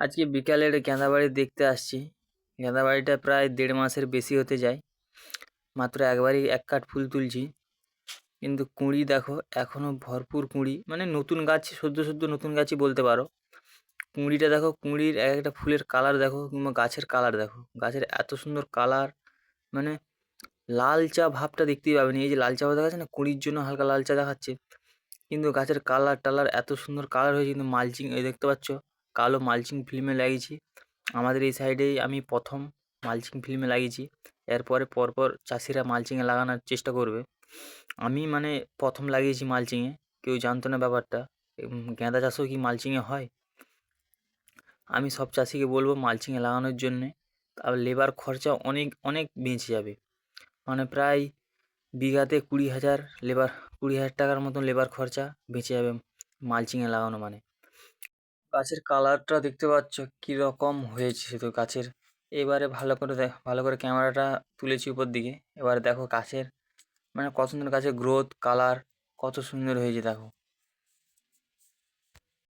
আজকে বিকালের গ্যাঁদা বাড়ি দেখতে আসছি। গ্যাঁদা বাড়িটা প্রায় দেড় মাসের বেশি হতে যায়। মাত্র একবারই এক কাঠ ফুল তুলছি। কিন্তু কুঁড়ি দেখো, এখনও ভরপুর কুঁড়ি। মানে নতুন গাছ, সদ্য সদ্য নতুন গাছই বলতে পারো। কুঁড়িটা দেখো, কুঁড়ির এক একটা ফুলের কালার দেখো, কিংবা গাছের কালার দেখো। গাছের এত সুন্দর কালার মানে লালচা ভাবটা দেখতেই পাবেন এই যে লালচা ভাব দেখাচ্ছে না, কুঁড়ির জন্য হালকা লালচা দেখাচ্ছে। কিন্তু গাছের কালার টালার এত সুন্দর কালার হয়েছে, কিন্তু মালচিং, এই দেখতে পাচ্ছ? কালো মালচিং ফিল্মে লাগিয়েছি। আমাদের এই সাইডেই আমি প্রথম মালচিং ফিল্মে লাগিয়েছি। এরপরে পরপর চাষিরা মালচিংয়ে লাগানোর চেষ্টা করবে। আমি মানে প্রথম লাগিয়েছি মালচিংয়ে। কেউ জানতো না ব্যাপারটা। গাঁদা চাষও কি মালচিংয়ে হয়? আমি সব চাষিকে বলব মালচিংয়ে লাগানোর জন্যে। আর লেবার খরচা অনেক অনেক বেঁচে যাবে। মানে প্রায় বিঘাতে কুড়ি হাজার লেবার কুড়ি হাজার টাকার মতন লেবার খরচা বেঁচে যাবে মালচিংয়ে লাগানো মানে। গাছের কালারটা দেখতে পাচ্ছ কি রকম হয়েছে তো গাছের। এবারে ভালো করে দেখ, ভালো করে ক্যামেরাটা তুলেছি উপর দিকে এবারে দেখো গাছের মানে কত সুন্দর গাছের গ্রোথ কালার কত সুন্দর হয়েছে দেখো।